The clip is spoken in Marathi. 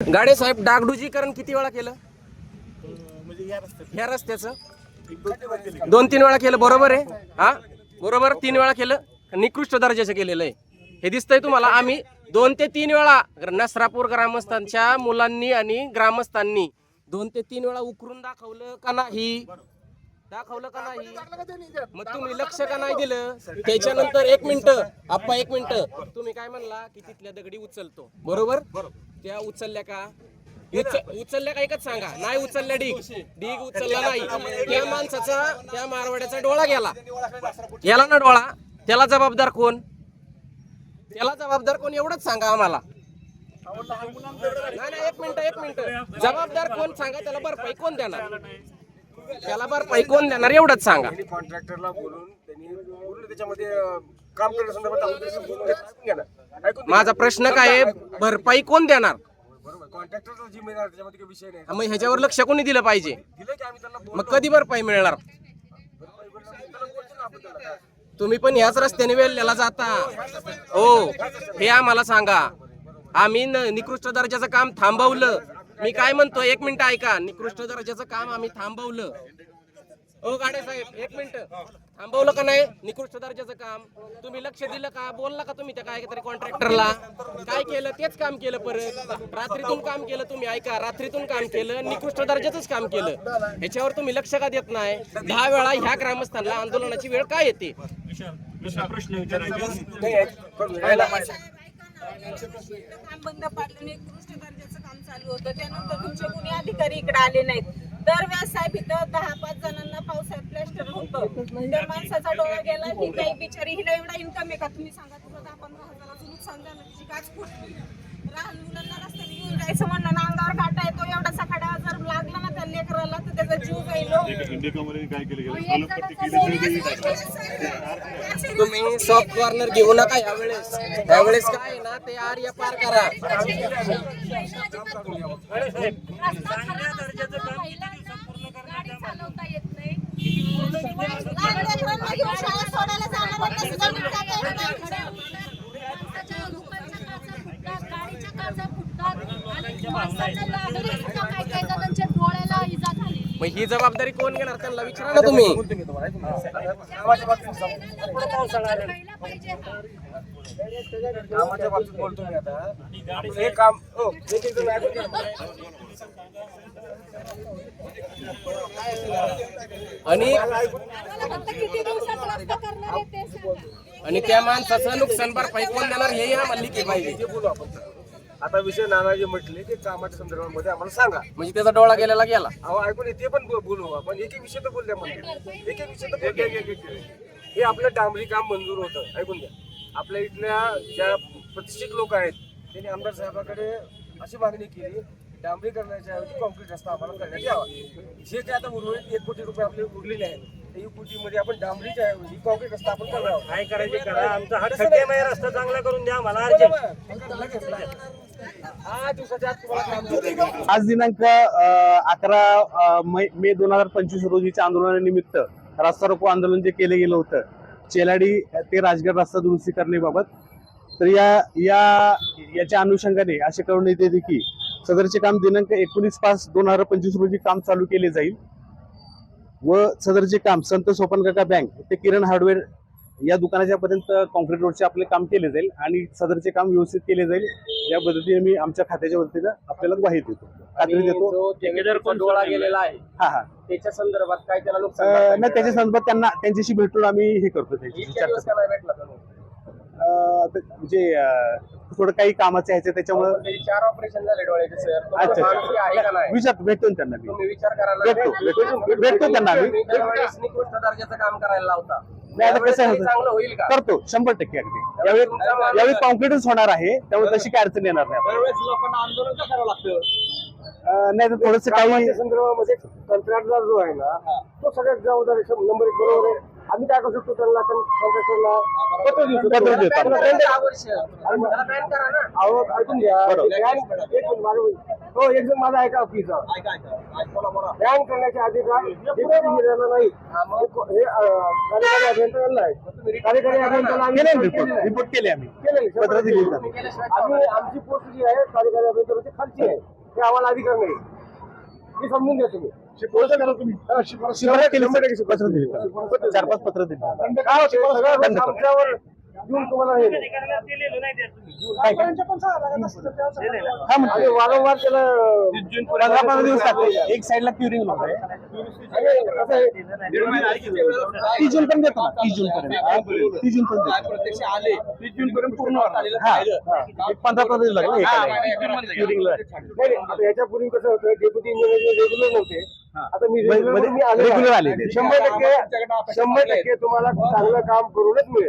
गाडे साहेब डागडुजीकरण किती वेळा केलं? म्हणजे ह्या रस्त्याचं. तीन वाजले. दोन तीन वेळा केलं बरोबर आहे. हा? बरोबर तीन वेळा केलं. निकृष्ट दर्जाचं केलेलं आहे. हे दिसतंय तुम्हाला आम्ही दोन ते तीन वेळा नसरापूर ग्रामस्थांच्या मुलांनी आणि ग्रामस्थांनी दोन ते तीन वेळा उकरून दाखवलं का नाही? दाखवलं का नाही? मग तुम्ही लक्ष का नाही दिलं? त्याच्यानंतर एक मिनिट आप्पा एक मिनिट. तुम्ही काय म्हणला की तिथल्या दगडी उचलतो? बरोबर? त्या उचलल्या का? उच- उचलल्या का एकच सांगा? नाही उचलल्या डीग डीग उचलला नाही. त्या माणसाचा त्या मारवाड्याचा डोळा गेला. गेला ना डोळा? त्याला जबाबदार कोण? त्याला जबाबदार कोण? एवढंच सांगा आम्हाला. नाही नाही एक मिनिट एक मिनिट. जबाबदार कोण? सांगा त्याला भरपाई कोण देणार? त्याला भरपाई कोण देणार एवढंच सांगा. त्यांनी कॉन्ट्रॅक्टरला बोलून त्यांनी पूर्ण त्याच्यामध्ये अं, काम करण्यासंदर्भात आपण बोलून. ऐकून घ्या. माझा प्रश्न काय आहे? भरपाई कोण देणार? बरोबर कॉन्ट्रॅक्टरचा जिम्मेदार त्याच्यामध्ये काही विषय नाही. मग ह्याच्यावर लक्ष कोणी दिलं पाहिजे? दिलं की आम्ही त्यांना मग कधी भरपाई मिळणार. तुम्ही पण ह्याच रस्त्याने वेळल्याला जाता. हो हे आम्हाला सांगा. आम्ही न- निकृष्ट दर्जाचं काम थांबवलं. मी काय म्हणतो एक मिनिट ऐका. निकृष्ट दर्जाचं काम आम्ही थांबवलं. हो गाडे साहेब एक मिनिट. थांबवलं का नाही? निकृष्ट दर्जाचं काम. तुम्ही लक्ष दिलं का? बोलला का तुम्ही त्या काय तरी कॉन्ट्रॅक्टरला काय केलं? तेच काम केलं परत. रात्रीतून काम केलं तुम्ही ऐका. रात्रीतून काम केलं निकृष्ट दर्जाचंच काम केलं. ह्याच्यावर तुम्ही लक्ष का देत नाही? दहा वेळा ह्या ग्रामस्थांना आंदोलनाची वेळ काय येते? नाही, चालू होतं. त्यानंतर तुमचे कोणी अधिकारी इकडे आले नाहीत. दरव्यास साहेब इथं दहा पाच जणांना पावसाळ्यात प्लॅस्टर होतं. तर माणसाचा डोळा गेला की काही बिचारी हिला एवढा इन्कम आहे का? तुम्ही सांगा तुझा दहा पंधरा हजाराचं नुकसान झालं तिची गाच फुटली. लहान मुलांना रस्त्याने घेऊन जायचं म्हणलं ना अंगावर काटा येतो एवढा सकाळी जर लागला ना त्या लेकराला तर त्याचा जीव जाईल हो. काय केलं गेलं? तुम्ही सॉफ्ट कॉर्नर घेऊ नका यावेळेस. यावेळेस काय आहे ना ते आर्य पार करा. लहान लेकरांना घेऊन शाळेत सोडायला जाणार होतं, सुद्धा नीट जाता येत नाही. डोळ्याला इजा झाली. मग ही जबाबदारी कोण घेणार? त्यांना विचारा ना तुम्ही. कामाच्या बाबतीत बोलतो मी आता. हे काम हो ऐकून घ्या. आणि फक्त किती दिवसात रस्ता करणार आहे ते सांगा. आणि त्या माणसाचं नुकसान भरपाई कोण देणार? हे आम्हाला लिखी पाहिजे ते बोलू आपण. आता विषय नानाजी म्हटले की कामाच्या संदर्भामध्ये आम्हाला सांगा. म्हणजे त्याचा डोळा गेलेला गेला अहो ऐकून ये, ते पण बो- बोलू आपण. एक एक विषय तर बोलल्या म्हणजे एक एक विषय तर बोलल्या. हे आपलं डांबरी काम मंजूर होतं. ऐकून घ्या. आपल्या इथल्या ज्या प्रतिष्ठित लोक आहेत त्यांनी आमदार साहेबाकडे अशी मागणी केली डांबरी करण्याच्या ऐवजी कॉन्क्रीट रस्ता आम्हाला करण्यात यावा. जे काय आता उर्वरित एक कोटी रुपये आपले उरलेले आहेत एक कोटीमध्ये आपण डांबरीच्या ऐवजी कॉन्क्रीट रस्ता आपण करणार काय करायचे? करा. आमचा हा खड्डेमय रस्ता चांगला करून द्या. मला आज दिनांक अकरा मे दोन हजार पंचवीस रोजीच्या आंदोलनानिमित्त रस्ता रोको आंदोलन जे केलं गेलं होतं चेलाडी ते राजगड रस्ता दुरुस्ती करण्याबाबत तर या या याच्या अनुषंगाने असे कळवण्यात येते की सदरचे काम दिनांक एकोणीस पाच दोन हजार पंचवीस रोजी काम चालू केले जाईल. व सदरचे काम संत सोपनकाका बँक ते किरण हार्डवेअर या दुकानाच्या पर्यंत कॉन्क्रीट रोडचे आपले काम केले जाईल आणि सदरचे काम व्यवस्थित केले जाईल. या पद्धतीने मी आमच्या खात्याच्या वतीनं आपल्याला ग्वाही देतो. खात्री देतो. गेलेला आहे हा हा. त्याच्या संदर्भात काय त्याला नुकसान भरपाई नाही त्याच्या संदर्भात त्यांना त्यांच्याशी भेटून आम्ही हे करतो म्हणजे थोडं काही कामाचं ह्याचं त्याच्यामुळं पण त्याचे चार ऑपरेशन झाले डोळ्याचे सर विचार भेटतो त्यांना. भेटतो, भेटतो. त्यांना दर्जाचं काम करायला लावता. नाही, आता त्यावेळेस कसं होतं? चांगलं होईल का करतो शंभर टक्के अगदी यावेळी यावेळी कॉन्फिडन्स होणार आहे त्यामुळे तशी काय अडचण येणार नाही दरवेळेस लोकांना आंदोलन का करावं लागतं अं, नाही तर थोडस काही संदर्भामध्ये कंत्राटदार जो आहे ना तो सगळ्यात जबाबदार. नंबर एक बरोबर आहे आम्ही काय करू शकतो त्यांना कॉन्ट्रॅक्टरला पत्र देऊ शकतो. पत्र. त्याला ban करा ना. अहो, ऐकून घ्या बरोबर. एक मिनिट, हो एक जण माझा ऐका प्लीज बॅन करण्याचे अधिकार डेप्युटी इंजिनियरला नाही हे अं, कार्यकारी अभियंत्याला आहे. कार्यकारी अभियंत्याला आम्ही केले रिपोर्ट. रिपोर्ट केले आम्ही. आहे. पत्र दिली. आम्ही आमची पोस्ट जी आहे कार्यकारी अभियंत्याची खालची आहे. ते आम्हाला अधिकार नाही. हे समजून घ्या तुम्ही. शिफारस- शिफारस केली पत्र दिली. चार पाच पत्र दिली. काय होते? सगळं करा. आमच्यावर तुम्हाला हे. काय? हा म्हणतो आम्ही वारंवार त्याला पंधरा पंधरा दिवस एक साईडला होत कसं आहे, तीस जून पण देतो ना. तीस जून पर्यंत. तीस जून पर्यंत तीस जून पर्यंत पूर्ण हा. एक पंधरा पंधरा दिवस लागले. क्युरिंगला नाही, नाही, आता याच्यापूर्वी कसं होतं डेप्युटी इंजिनियर रेग्युलर नव्हते. आता मी रेग्युलर मी आलो. रेग्युलर आले. शंभर टक्के शंभर टक्के तुम्हाला चांगलं काम करूनच मिळेल.